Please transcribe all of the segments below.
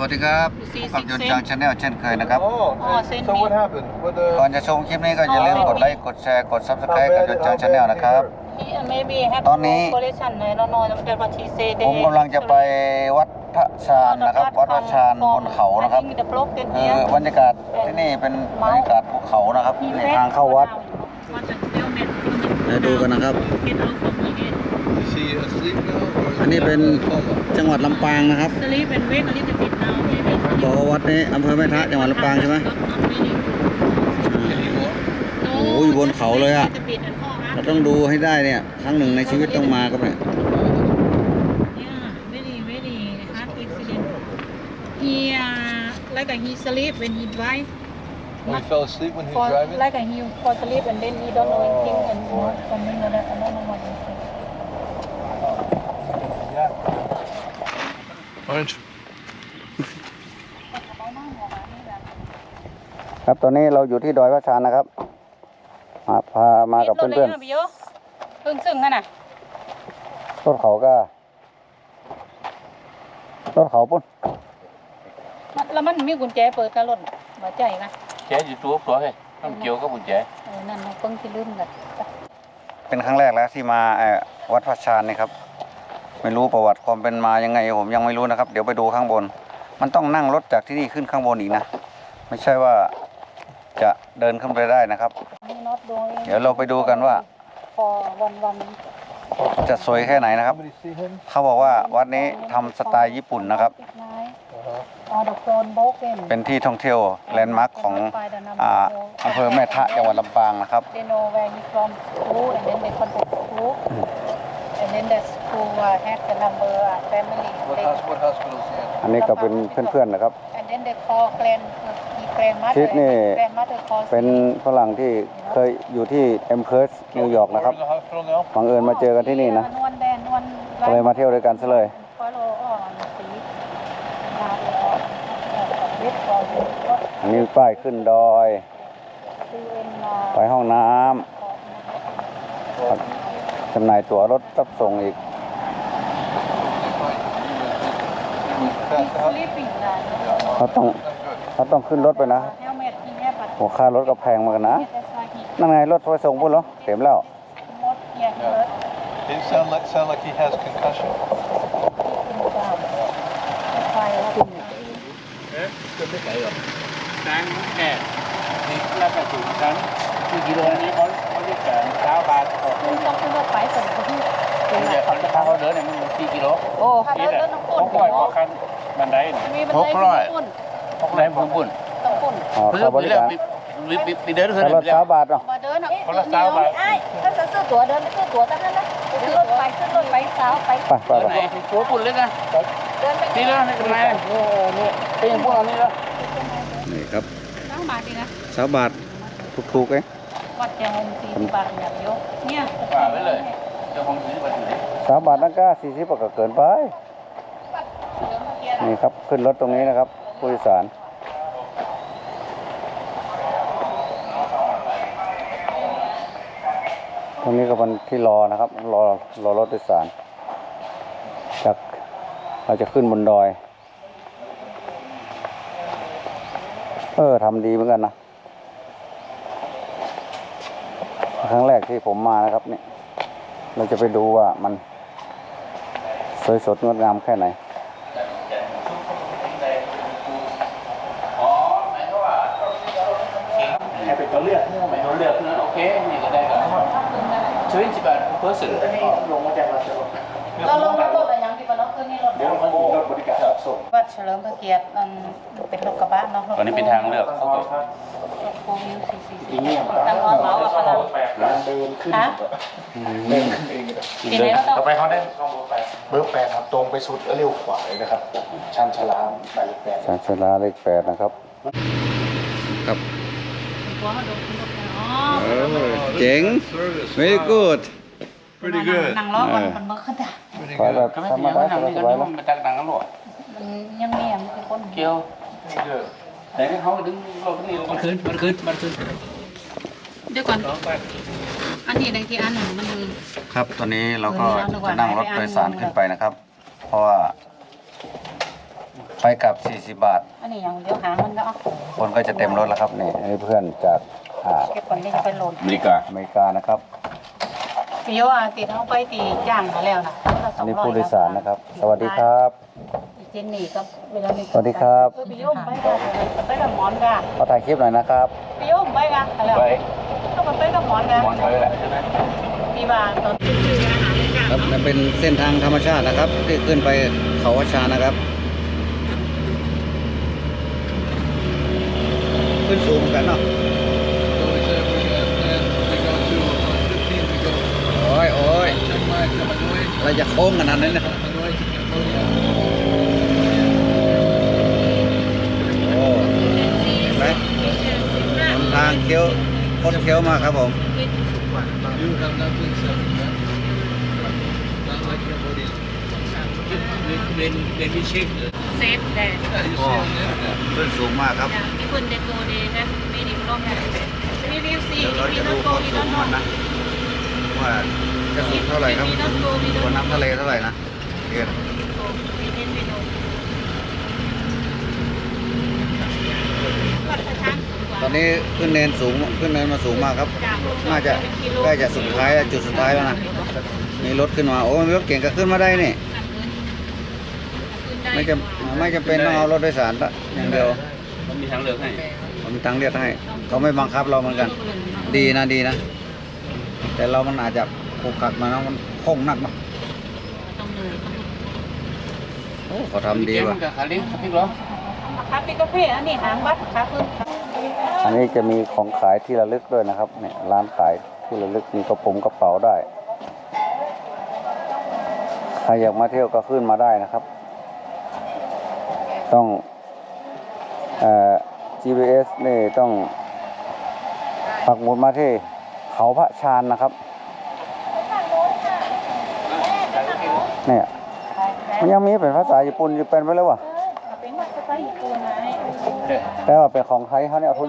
วัสดีครับสี่พบสิกับบยนต์เซนจางชาแนลเช่นเคยนะครับ Oh, Oh, send so me. what happened? What ก่อน the? จะชมคลิปนี้ก็อย่าลืมกดไลค์ กดแชร์ กด Subscribe กับยนต์จางชาแนลนะครับ He maybe have ตอนนี้ collection I don't know that what he say ผมกำลังจะไปวัดพระชานนะครับ วัดพระชานบนเขานะครับ I think the block that คือ here บรรยากาศที่นี่เป็นบรรยากาศภูเขานะครับ he นี่ went ทางเข้าวัด What the helmet เดี๋ยวดูกันนะครับ Get out from here Is he asleep now? Or is อันนี้ he เป็น in a coma? จังหวัดลำปางนะครับ Sleep and wake a little bit now maybe บอกว่าวัดนี้อำเภอแม่ทะจังหวัดลำปางใช่ไหม Not really Can he walk? โอ้โอ้ยบนเขาเลยอะจะปิดอันพ่อฮะเราต้องดูให้ได้เนี่ยครั้งหนึ่งในชีวิตต้องมาครับเนี่ย Yeah, very, very hard accident. He uh, like uh, he sleep when he drive. Oh, he fell asleep when he For, was driving? like uh, he fall asleep and then he don't know anything and uh, something like that. I don't know what he say. Orange. ครับตอนนี้เราอยู่ที่ดอยพระชานนะครับมาพามากับเพื่อนๆเพิ่งซึ่งนั่นน่ะๆรถเขาก็รถเขาปุ่นมันแล้วมันมีกุญแจเปิดกระรถบ่ใจนะแจอยู่ตัวตัวให้ต้องเกี่ยวกับกุญแจเออนั่นน่ะเพิ่งสิลืมกันเป็นครั้งแรกแล้วที่มาเอ่อวัดพระชานนี่ครับ ไม่รู้ประวัติความเป็นมายังไง ผมยังไม่รู้นะครับ เดี๋ยวไปดูข้างบน มันต้องนั่งรถจากที่นี่ขึ้นข้างบนอีกนะ ไม่ใช่ว่าจะเดินขึ้นไปได้นะครับ เดี๋ยวเราไปดูกันว่าพอวันวันจะสวยแค่ไหนนะครับ เขาบอกว่าวัดนี้ทำสไตล์ญี่ปุ่นนะครับ เป็นที่ท่องเที่ยวแลนด์มาร์คของอำเภอแม่ทะจังหวัดลำปางนะครับ and then they contact school and then the school uh, have the number uh, family What, they, hos- what hospital is he in? อันนี้ก็เป็นเพื่อนๆนะครับ and then they call grand he grandmother ชิดนี่ and grandmother call เป็นฝรั่งที่เคยอยู่ที่เอ็มเคิร์สนิวยอร์กนะครับ We're in the hospital now? บังเอิญมาเจอกันที่นี่นะ นวลแดนนวลก็เลยมาเที่ยวด้วยกันซะเลย follow on สีมาเลยเว็บก่อนรถอันนี้ป้ายขึ้นดอย ซีเอ็นมาไปห้องน้ำครับจำหน่ายตั๋วรถรับส่งอีก Passed out? รีบปิดนะเขาต้องเขาต้องขึ้นรถไปนะเฮลเมตที่แม่ปัดหัวค่ารถก็แพงเหมือนกันนะ แต่สวาฮีนั่นไงรถไปส่งพุ่นเหรอเต็มแล้ว มดแย่เบิร์ด Didn't sound like sound like he has concussion. ไฟแล้วนั่งแค่นี่แล้วก็ถึงชั้นที่กิโลนี้เขาเขาเรียกแสนเช้าบาทออกคุณต้องขึ้นรถไฟส่งไปที่เป็นเดี๋ยวเขาจะถ้าเขาเดินเนี่ยมันกี่กิโลโอ้ ถ้าเดินเดินต้องหปุ่นกร้อยกว่าคัน บันไดเนี่ยมีบันไดต้องปุ่นหกร้อยปุ่นปุ่นต้องปุ่นอ๋อเพื่อเขาบไปริเรื่อการยไปไปเดินเถถ้ารถอะสาวบาทเนาะมาเดินอะคนละสาวบาทไอ้ถ้าจะซื้อตั๋วเดินไปซื้อตั๋วตั้งนั้นนะขึ้นรถไฟขึ้นรถไฟสาวไปไปไปเดินไปไหนตัวปุ่นเลยนะเดินไปนี่แล้วนี่เป็นไงนี่นี่เป็นพวกเรานี่แล้วนี่ครับตั้งบาทดีนะสาวบาทถูกๆเองวัดยังงสี่สิบบาทอย่างเดียวเนี่ยป่าไว้เลยเจ้าของซื้อไปไหนสาวบาทนั่นก็สี่สิบก็เกินไป นี่ครับขึ้นรถตรงนี้นะครับผู้โดยสารตรงนี้ก็เป็นที่รอนะครับ รอรอรถโดยสารจากเราจะขึ้นบนดอย เออทำดีเหมือนกันนะครั้งแรกที่ผมมานะครับเนี่ยเราจะไปดูว่ามันสวยสดงดงามแค่ไหน อ๋อหมายถึงว่าให้ เป็นตัวเลือกหมายถึงเลือกนะโอเคนี่ก็ได้ก็ช่วยสิบบาทเพื่อสื่อลงมาจากเราเราลงรถรถอะไรยังดีกว่าเนาะคือนี่รถเดี๋ยวเขามีรถบริการรับส่งวัดเฉลิมพระเกียรติมันเป็นรถกระบะเนาะตอนนี้เป็นทางเลือกเขาก็ทางนอนเมากับพลังเดินขึ้นฮะเดินขึ้นเองปีไหนก็ต้องต่อไปเขาได้เบอร์แปดครับตรงไปสุดแล้วเลี้ยวขวาเลยนะครับชันชลามไปแปดชานชาลาเลขแปดนะครับครับ หัวมาดูคุณรถอ๋อเจ๋ง very good Pretty good นั่งล้อก่อนคนเมื่อขึ้นแต่ Pretty ขอแบบ good ก็ไม่ธรรมีมดาว่าทำนี่สกันบายนี่ๆมันจากดังกันหรอมันยังมีอะมันคือคนเกี่ยว Pretty good แต่ที่เขาดึงเราที่นี่มันคืนมันคืนมันคืนเดี๋ยวก่อนอันนี้ในที่อันหนึ่งมันครับตอนนี้เราก็เออเอาดีกว่าจะนั่งรถโดยสารขึ้นไปนะครับ เพราะว่า ไปไปกลับ 40 บาท อันนี้อย่างเดียวหางมันก็เอาคนก็จะเต็มรถแล้วครับนี่อันนี้เพื่อนจากอ่าเก็บก่อนที่จะไปโหลดอเมริกาอเมริกานะครับพี่โยอะติดเอาไปตีจ้างมาแล้วนะอันนี้ผู้โดยสารนะครับ สวัสดีครับเจนนี่ก็เวลามีสวัสดีครับเออพี่โยมไปกันไปกับหมอนกันขอถ่ายคลิปหน่อยนะครับพี่โยมไปกันอะไรไปก็ไปกับหมอนกันมอนไปแหละพี่บานตอนที่ซื้ออาหารเลยจ้ะครับมันเป็นเส้นทางธรรมชาตินะครับที่ขึ้นไปเขาวัชชานะครับ ขึ้นสูงเหมือน กันเนาะโอ้ยโอ้ยเราจะโค้งขนาดนั้นนะโอ้เห็นไหมหนทางเคี้ยวคดเคี้ยวมากครับผม You have nothing seven, yeah? Not like your body. When, when, when we check the, เซฟแดด yeah, you Oh. see on there, yeah. ขึ้นสูงมากครับที่คุณเดโกเดนะไม่ดีร่มแดดรีวิวซีเดี๋ยวเรามีจะน้ดูองโกความมีสูน้องงโนมันนะว่าจะสูงเท่าไหร่ครับมีน้องโกมีน้องบนน้ำทะเลเท่าไหร่นะเรียนมีเน้นเมนูวัดพระช้างสูงกว่าตอนนี้ขึ้นเนินสูงขึ้นเนินมาสูงมากครับจากรถน่าจะใกล้จะสุดท้ายแล้วจุดสุดท้ายแล้วนะมีรถขึ้นมาโอ้มีรถเก่งก็ขึ้นมาได้นี่ ไม่จำไม่จำเป็นต้องเอารถโดยสารละอย่างเดียว มันมีทางเลือกให้ผมมีทางเลือกให้เขาไม่บังคับเราเหมือนกัน ดีนะดีนะ แต่เรามันอาจจะผูกกัดมานะมันโค้งนักเนาะต้องเลยโอ้เขาทำดีแกว่ะมันกับขาเลี้ยงครับพี่เหรอคาปิกาเฟ่อันนี้หางวัดขาขึ้นอันนี้จะมีของขายที่ระลึกด้วยนะครับเนี่ยร้านขายที่ระลึกมีกระป๋องกระเป๋าได้ใครอยากมาเที่ยวก็ขึ้นมาได้นะครับ ต้องเอ่อ GPS นี่ต้องปักหมุดมาที่เขาพระชานนะครับเนี่ยมันยังมีเป็นภาษาญี่ปุ่นอยู่เป็นไปแล้ววะเป็นวัดสไตล์ญี่ปุ่นไหมแต่ว่าเป็นของไทยเขาเนี่ยเอาทุน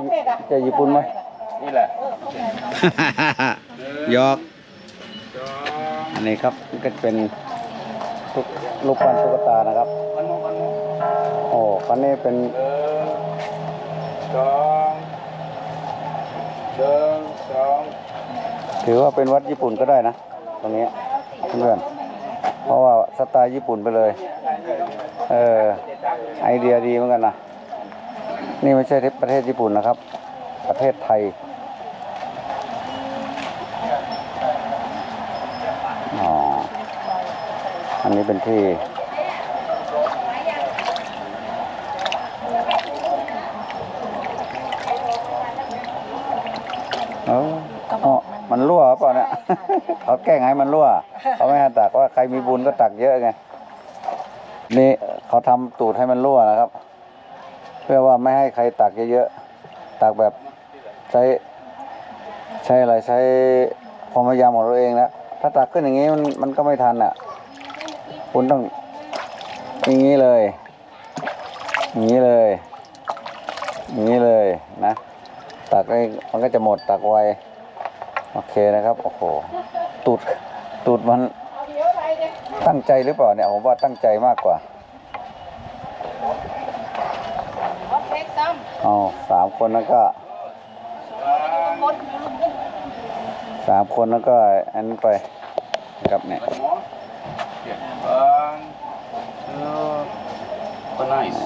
จะญี่ปุ่นไหมนี่แหละยอกอันนี้ครับก็เป็นตุ๊กลูกปั้นตุ๊กตานะครับวันโมวันโมโอ้คันนี้เป็นเดิน สองเดินสองถือว่าเป็นวัดญี่ปุ่นก็ได้นะ ตรงนี้เพื่อนเพราะว่าสไตล์ญี่ปุ่นไปเลย เออไอเดียดีเหมือนกันนะ นี่ไม่ใช่ประเทศญี่ปุ่นนะครับ ประเทศไทยอ๋ออันนี้เป็นที่ เอออ๋อมันรั่วหรือเปล่าเนี่ย เขาแกล้งให้มันรั่วเขาไม่ให้ตักว่าใครมีบุญก็ตักเยอะไงนี่เขาทำตูดให้มันรั่วนะครับ เพื่อว่าไม่ให้ใครตักเยอะๆตักแบบใช้ใช้อะไรใช้ความพยายามของเราเองนะถ้าตักขึ้นอย่างนี้มันมันก็ไม่ทันอะ คุณต้องอย่างนี้เลยอย่างนี้เลยอย่างนี้เลยนะ ตักไอ้มันก็จะหมดตักไว โอเคนะครับ โอ้โห ตูด ตูดมันตั้งใจหรือเปล่าเนี่ย ผมว่าตั้งใจมากกว่าวัดเล็กซ้เอาสามคนนั้นก็ำคนสามคนนั้นก็อันนั้นไปนะครับเนี่ยวันโมเดี๋ยววันทูวัน nice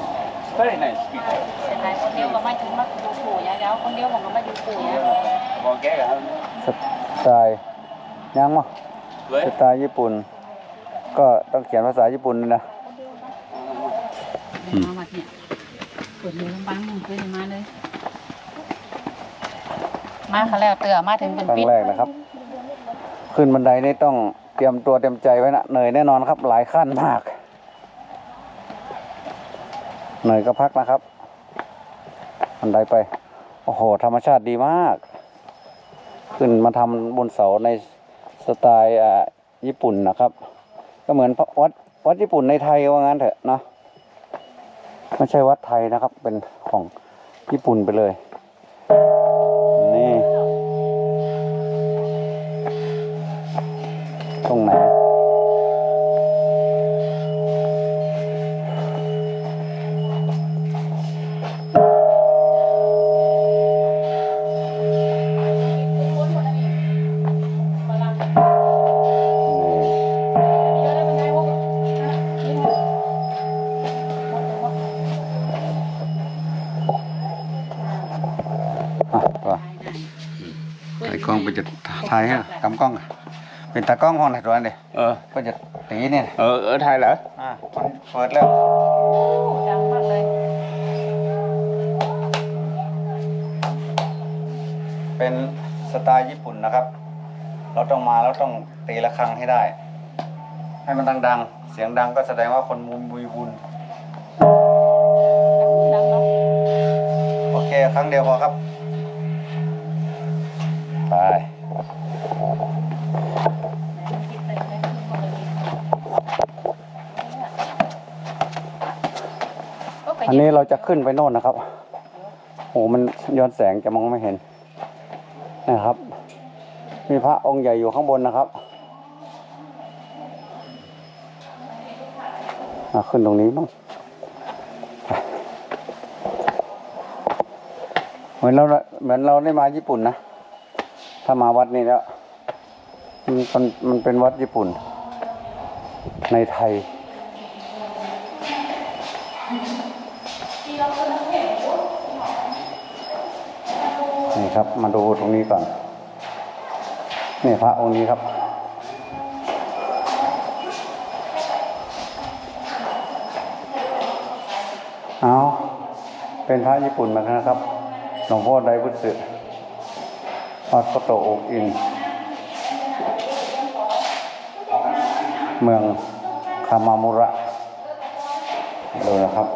very nice people เป็นไรคนเดียวก็ไม่ถึงมาอยู่ปู่ยายาวคนเดียวผมก็มาอยู่ปู่ยายาวบอกแกกัน สไตล์ยังมั้งเว้ยสไตล์ญี่ปุ่น ก็ต้องเขียนภาษาญี่ปุ่นด้วยนะมาวัดเนี่ยเปิดเรือลำบังมึงเคยมาเลย มาเขาแล้วเตือมาถึงเป็นครั้ปิงดแรกนะครับ ขึ้นบันไดนี่ต้องเตรียมตัวเตรียมใจไว้นะเหนื่อยแน่นอนครับ หลายขั้นมากเหนื่อยก็พักนะครับบันไดไป โอ้โห ธรรมชาติดีมาก ขึ้นมาทำบนเสาในสไตล์ญี่ปุ่นนะครับ ก็เหมือนวัดวัดญี่ปุ่นในไทยว่างั้นเถอะเนาะไม่ใช่วัดไทยนะครับ เป็นของญี่ปุ่นไปเลยนี่ตรงไหน กล้องไปจะถ่ายให้กำกล้องอะเป็นตากล้องห้องไหนตัวนั้นเดียเออ ก็จะตีเนี่ยเออเออไทยเหรออ่ามันเปิดแล้วดังมากเลยเป็นสไตล์ญี่ปุ่นนะครับ เราต้องมาแล้วต้องตีระฆังให้ได้ ให้มันดังๆ เสียงดังก็แสดงว่าคนมุมมีบุญดังเนาะโอเค ครั้งเดียวพอครับ ไปอันนี้เราจะขึ้นไปโน่นนะครับโอ้มันย้อนแสงจะมองไม่เห็น นะครับ มีพระองค์ใหญ่อยู่ข้างบนนะครับอะขึ้นตรงนี้บ้างเหมือนเราเหมือนเราได้มาญี่ปุ่นนะ ถ้ามาวัดนี้แล้วมันมันเป็นวัดญี่ปุ่น ในไทย นี่ครับ มาดูตรงนี้ก่อน นี่พระองค์นี้ครับ เอาเป็นพระญี่ปุ่นมือนกันะครับหลวงพ่อไดพุทธสึ วัดโคโตอกอิน เมืองคามามุระดูนะครับ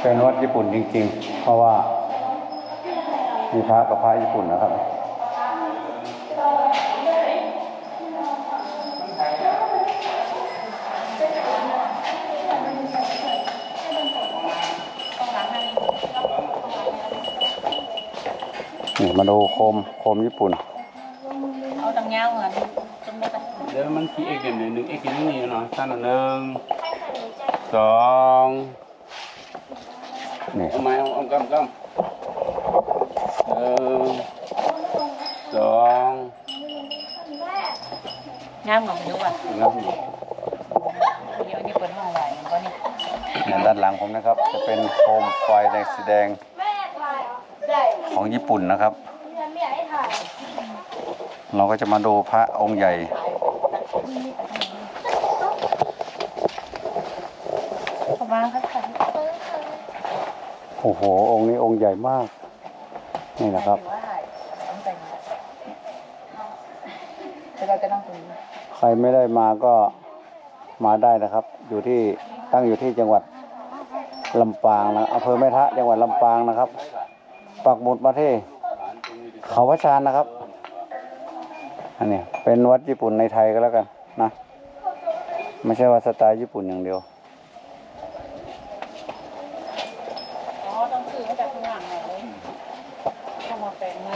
เป็นวัดญี่ปุ่นจริง ๆ เพราะว่ามีพระกับพระญี่ปุ่นนะครับ นี่มาดูโคมโคมญี่ปุ่น เอาดังยาวเหรอตรงนี้ไปเดี๋ยวมันกี่เอกเดี๋ยวหนึ่งหนึ่งเอกกี่นี่เนาะสั้นหนึ่งสองนี่เอาไม้เอาเอากำกำหนึ่งสองงามกว่าดูอะแล้วเดี๋ยวนี่เปิดห้องไหวมันก็นี่เนี่ยด้านหลังผมนะครับ จะเป็นโคมไฟแดงสีแดง ของญี่ปุ่นนะครับ เราก็จะมาดูพระองค์ใหญ่เข้ามาครับค่ะโอ้โห องค์นี้องค์ใหญ่มาก นี่นะครับต้องแต่งแต่เราจะนั่งตรงนี้ใครไม่ได้มาก็มาได้นะครับ อยู่ที่ตั้งอยู่ที่จังหวัดลำปางนะอำเภอแม่ทะจังหวัดลำปางนะครับ ปักหมุดมาที่เขาพระชานนะครับ อันนี้เป็นวัดญี่ปุ่นในไทยก็แล้วกันนะ ไม่ใช่ว่าสไตล์ญี่ปุ่นอย่างเดียวอ๋อต้องซื้อแต่ของหลังเลยทำเปลี่ยนไ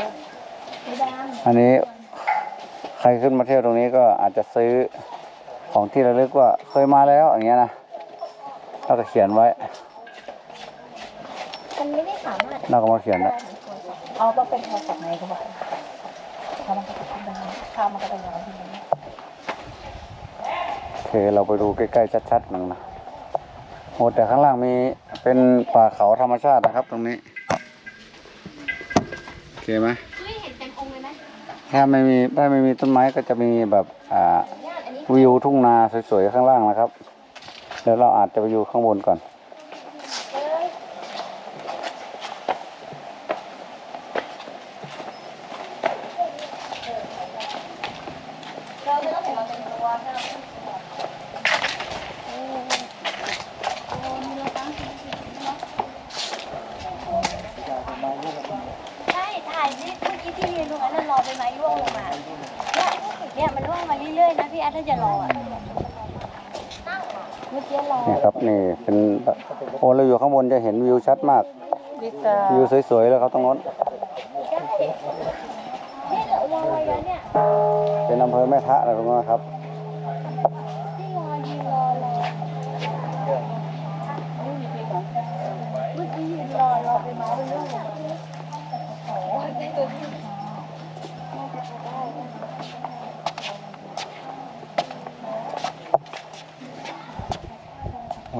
ม่ได้อันนี้ใครขึ้นมาเที่ยวตรงนี้ก็อาจจะซื้อของที่ระลึกว่าเคยมาแล้วอย่างเงี้ยนะแล้วก็เขียนไว้ มันไม่ได้สามารถแล้วก็มาเขียนนะเอาต้องเป็นโทรศัพท์ไหนเขาบอกเขามันก็จะขึ้นได้ข้าวมันก็จะย้อนขึ้นได้โอเคเราไปดูใกล้ๆชัดๆหนึ่งนะโอ้แต่ข้างล่างมีเป็นป่าเขาธรรมชาตินะครับ ตรงนี้โอเคไหมช่วยเห็นเต็มองค์เลยไหมถ้าไม่มีถ้าไม่มีต้นไม้ก็จะมีแบบอ่าญาติอันนี้วิวทุ่งนาสวยๆข้างล่างนะครับเดี๋ยวเราอาจจะไปอยู่ข้างบนก่อน เอ้ยเราไม่ต้องเห็นเราเป็นตัวถ้าเราเป็นตัวเออโอ้มีเราตั้งสีสีเนาะใช่ถ่ายที่เมื่อกี้ที่ยืนตรงนั้นนะรอไปไหมร่วงลงมา เนี่ยเนี่ยมันร่วงมาเรื่อยๆนะพี่อาร์ตถ้าจะรออะเมื่อกี้รอนี่ครับนี่เป็นโอ้เราอยู่ข้างบนจะเห็นวิวชัดมากลิซ่าวิวสวยๆเลยครับตรงโน้นนี่เหลือรออะไรแล้วเนี่ย เป็นอำเภอแม่ทะอะไรตรงนั้นนะครับ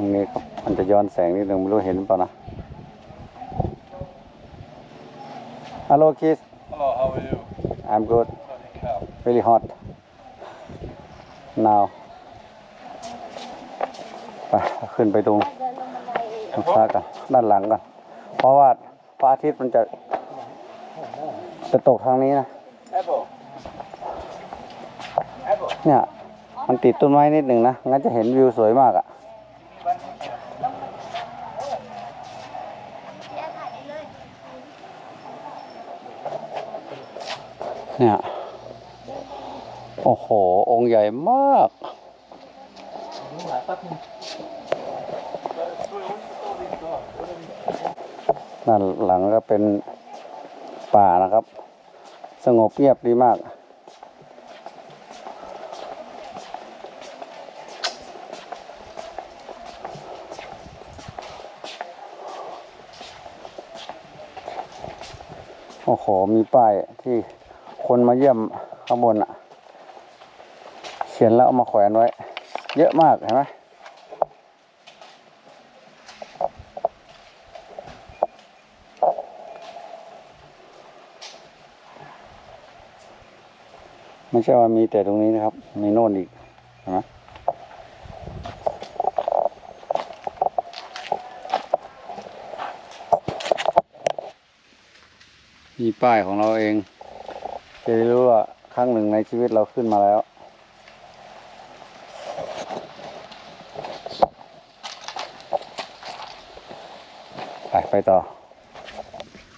รงนี้ครับ มันจะย้อนแสงนิดนึงไม่รู้เห็นหรือเปล่านะ Hello kids Hello, how are you? I'm good Bloody cow. very hot now ไปขึ้นไปตรงเดินลงบันไดเองตรงซ้ายกันด้านหลังกันเพราะว่าพระอาทิตย์มันจะ จะตกทางนี้นะ Apple. Apple. เนี่ย มันติดต้นไม้นิดหนึ่งนะ งั้นจะเห็นวิวสวยมากอะ่ะ แยกถ่ายได้เลย เนี่ย โอ้โห องค์ใหญ่มากด้านหลังก็เป็นป่านะครับ สงบเงียบดีมากโอ้โห มีป้ายที่ คนมาเยี่ยมข้างบนอะเขียนแล้วเอามาแขวนไว้ เยอะมากเห็นไหมไม่ใช่ว่ามีแต่ตรงนี้นะครับ มีโน่นอีกเห็นไหมมีป้ายของเราเอง จะได้รู้ว่าครั้งหนึ่งในชีวิตเราขึ้นมาแล้ว ไปไปต่อ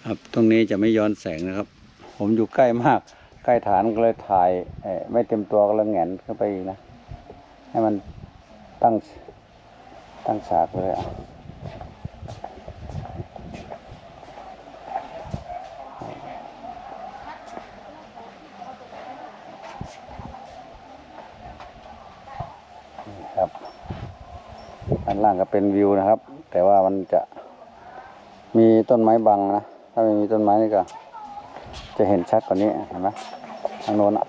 ครับตรงนี้จะไม่ย้อนแสงนะครับ ผมอยู่ใกล้มาก ใกล้ฐานก็เลยถ่ายไม่เต็มตัวก็เลยแหงนขึ้นไปอีกนะ ให้มันตั้งตั้งฉากไปเลยอะนี่ครับด้าน ล่างก็เป็นวิวนะครับ แต่ว่ามันจะมีต้นไม้บังนะ ถ้าไม่มีต้นไม้นี่ก็ จะเห็นชัดกว่านี้เห็นไหมทางโน้นอะ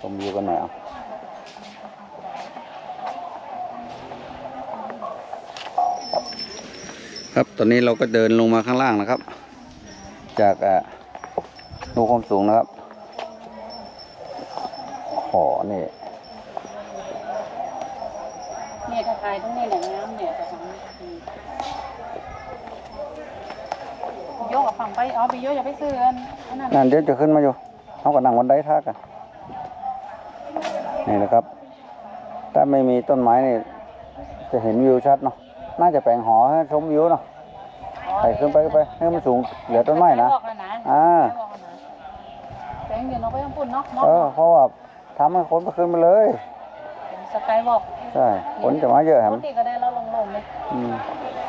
ชมวิวกันหน่อยอะครับตอนนี้เราก็เดินลงมาข้างล่างนะครับ จากอ่อดูความสูงนะครับ หอนี่เนี่ยถ้าถ่ายตรงนี้แหละน้ำเนี่ยจะทำโยกกับฝั่งไปอ๋อไปโยกอย่าไปซื้ออันอันนั้นนั่นเดี๋ยวจะขึ้นมาอยู่เขาก็นั่งวันไดท่ากันนี่นะครับ ถ้าไม่มีต้นไม้นี่จะเห็นวิวชัดเนาะน่าจะแปลงหอให้ชมวิวเนาะไปขึ้นไปขึ้นไปให้มันสูงเหลือต้นไม้นะบอกแล้วนะอ่าบอกแล้วนะแสงเดี๋ยวเราไปยังปุ่นเนาะมองเออเพราะว่า ทำให้คนไปขึ้นไปเลยเป็นสกายวอล์กใช่คนจะมาเยอะแฮปมกติก็ได้เราลงๆเลยอืม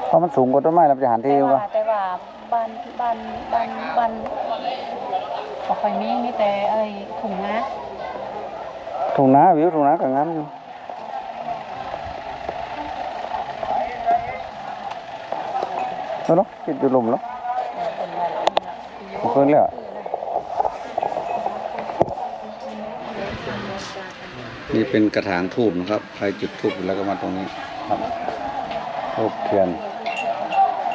เพราะมันสูงกว่าต้นไม้เราจะหันทีแต่นึงว่าก็แต่ว่าบ้านบ้านบ้านบ้านบอกไฟมีมีแต่ไอ้ถุงนะถุงน้าวิวถุงน้ากับงามอยู่เอาเนาะติดอยู่ลมแล้วมันขึ้นแล้ว นี่เป็นกระถางทูบนะครับ ใครจุดทูบแล้วก็มาตรงนี้ครับทูบเทียน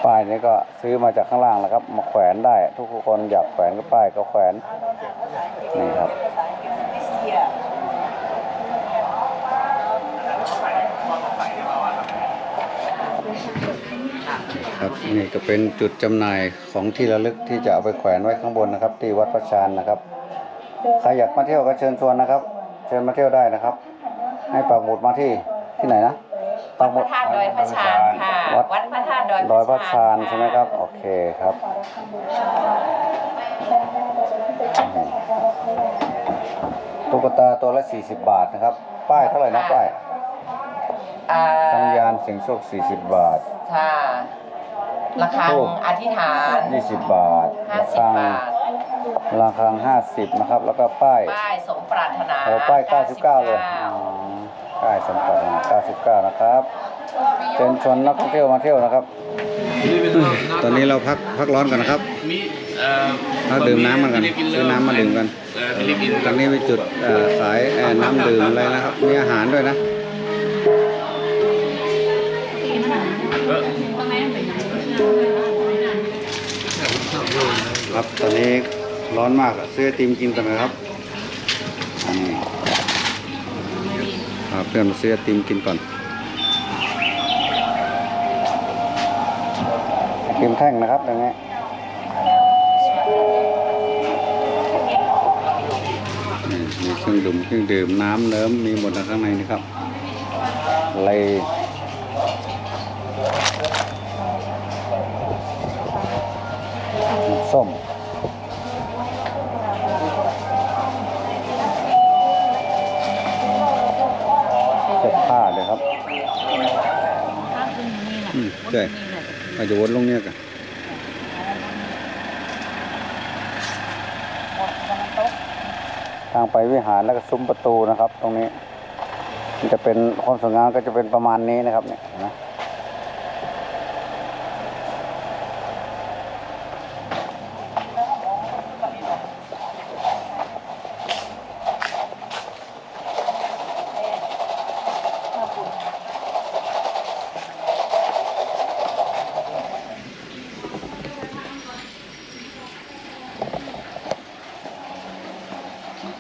ป้ายนี้ก็ซื้อมาจากข้างล่างแล้วครับ มาแขวนได้ ทุกคนอยากแขวนก็ป้ายก็แขวนนี่ครับครับนี่ก็เป็นจุดจำหน่ายของที่ระลึกที่จะเอาไปแขวนไว้ข้างบนนะครับ ที่วัดพระชานนะครับใครอยากมาเที่ยวก็เชิญชวนนะครับเชิญมาเที่ยวได้นะครับ ให้ปักหมุดมาที่ที่ไหนนะปักหมุดพระธาตุดอยพระชานค่ะ วัดวัดพระธาตุดอยดอยพระชานใช่ไหมครับ โอเคครับ ตุ๊กตาตัวละ 40 บาทนะครับ ป้ายเท่าไหร่นะป้ายอ่าทำยานเสียงโชค 40 บาท ค่ะระฆังทูบอธิษฐาน 20 บาทห้าระสิบฆังบาท ราคา50 นะครับ แล้วก็ป้าย ป้าย สมปรารถนาโอป้าย 99 เลยป้ายสมปรารถนา99 นะครับเชิญชวนนักท่องเที่ยวมาเที่ยวนะครับ ตอนนี้เราพักพักร้อนกันนะครับ มีเราดื่มน้ำมากันซื้อน้ำมาดื่มกันเอ่นนี้ไปจุดสายน้ำดื่มอะไรนะครับ มีอาหารด้วยนะครับ ตอนนี้ร้อนมากอะซื้ออติมกินกันนะครับ เพื่อนมาซื้อไอติมกินก่อนไอติมแท่งนะครับอย่างนี้นี่มีเครื่องดื่มเครื่องดื่มน้ำเนิ้มมีหมดนะข้างในนี่ครับเลยส้ม ใช่อาจจะวนลงเนี่ยกันทางไปวิหารแล้วก็ซุ้มประตูนะครับ ตรงนี้ มันจะเป็นความสวยงามก็จะเป็นประมาณนี้นะครับเนี่ยนะหม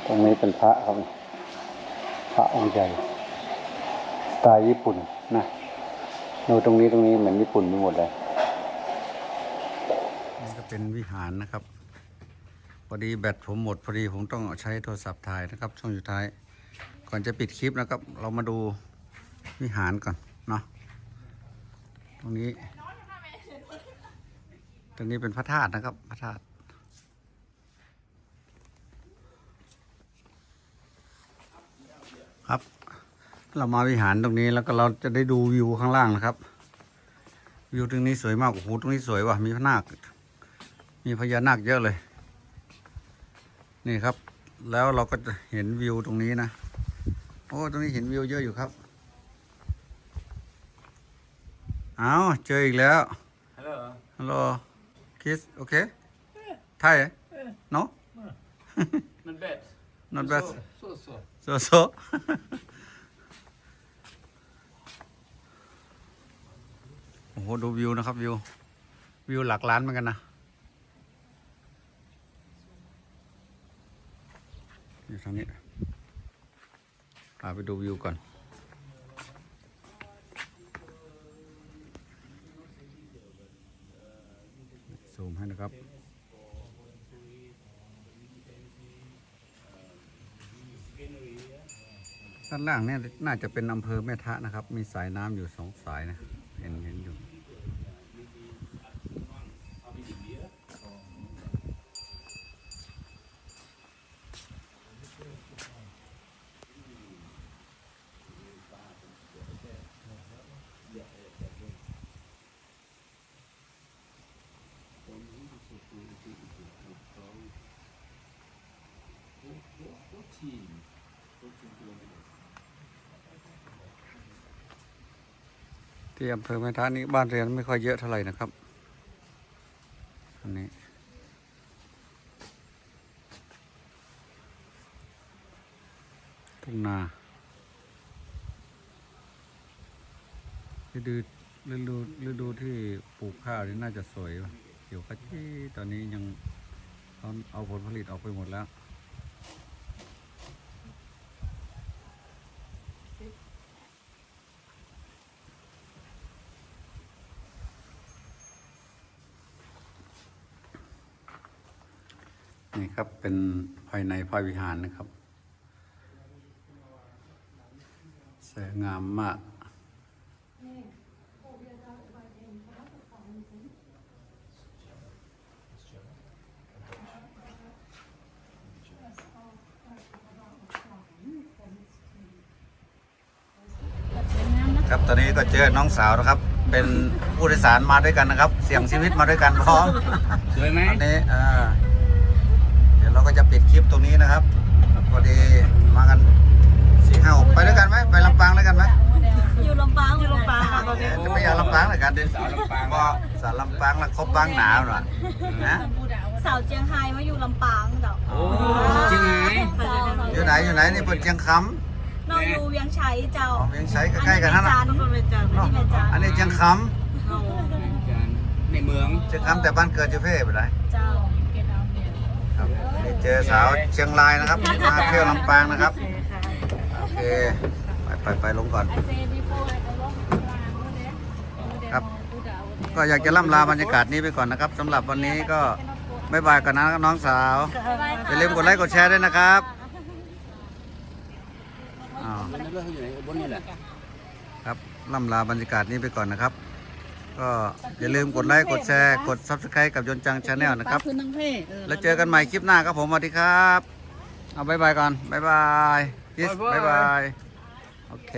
ตรงนี้เป็นพระครับ พระองค์ใหญ่สไตล์ ญี่ปุ่นนะดูตรงนี้ตรงนี้เหมือนญี่ปุ่นไปหมดเลยนี่ก็เป็นวิหารนะครับพอดีแบตผมหมดพอดีผมต้องใช้โทรศัพท์ถ่ายนะครับ ช่วงสุดท้าย ก่อนจะปิดคลิปนะครับ เรามาดูวิหารก่อนเนาะตรงนี้ ตรงนี้เป็นพระธาตุนะครับพระธาตุครับ เรามาวิหารตรงนี้แล้วก็เราจะได้ดูวิวข้างล่างนะครับ วิวตรงนี้สวยมากโอ้โหตรงนี้สวยว่ะมีพระนาค มีพญานาคเยอะเลย นี่ครับ แล้วเราก็จะเห็นวิวตรงนี้นะโอ้ตรงนี้เห็นวิวเยอะอยู่ครับเอาเจออีกแล้ว Hello. ฮัลโหลคิสโอเคไทย no Not bad. not bad So so. โโอ้โหดูวิวนะครับวิว วิวหลักล้านเหมือนกันนะอยู่ทางนี้พาไปดูวิวก่อนซูมให้นะครับ ด้านล่างเนี่ยน่าจะเป็นอำเภอแม่ทะนะครับ มีสายน้ำอยู่สองสายนะ เห็นเห็นอยู่ ที่อำเภอแม่ทะนี้บ้านเรือนไม่ค่อยเยอะเท่าไหร่นะครับอันนี้ทุ่งนาฤดูฤดูฤดูที่ปลูกข้าวนี่น่าจะสวยเขียวขจีตอนนี้ยังเอาผลผลิตออกไปหมดแล้ว นี่ครับเป็นภายในพระวิหารนะครับ สวยงามมากสวยงามนะครับตอนนี้ก็เจอน้องสาวนะครับ เป็นผู้โดยสารมาด้วยกันนะครับ เสี่ยงชีวิตมาด้วยกันพร้อมสวยไหมอันนี้อ่า เดี๋ยวเราก็จะปิดคลิปตรงนี้นะครับพอดีมากันสี่ห้าหกไปด้วยกันไหมไปลำปางด้วยกันไหมอยู่ลำปางอยู่ลำปางค่ะตอนนี้จะไปอยากลำปางเลยกันเดินสาวลำปางก็สารลำปางแล้วครบบางหนาวหน่อยนะสาวเจียงไฮ้มาอยู่ลำปางเจ้าโอ้จริงไหมเจ้าอยู่ไหนอยู่ไหนนี่เปิดเชียงคน้องอยู่เวียงชัยเจ้าำอ๋อเวียงใช้ใกล้ๆกันนั่นจันะนทร์อันนี้เป็นจันทร์อันนี้เชียงคในเมืองำเชียงคำแต่บ้านเกิดอยู่เพ่ไปไหนเจ้า เจอสาวเชียงรายนะครับ มาเที่ยวลำปางนะครับ โอเค ไปไปไปลงก่อน ครับ ก็อยากจะล่ำลาบรรยากาศนี้ไปก่อนนะครับสำหรับวันนี้ก็บ๊ายบายกันนะครับน้องสาวอย่าลืมกดไลค์กดแชร์ด้วยนะครับครับล่ำลาบรรยากาศนี้ไปก่อนนะครับ ก็อย่าลืมกดไลค์กดแชร์กด subscribe กับยนต์จังชาแนลนะครับคือนังเพ่เออแล้วเจอกันใหม่คลิปหน้าครับผมสวัสดีครับ เอาบายบายก่อนบายบายยิสบายบาย โอเค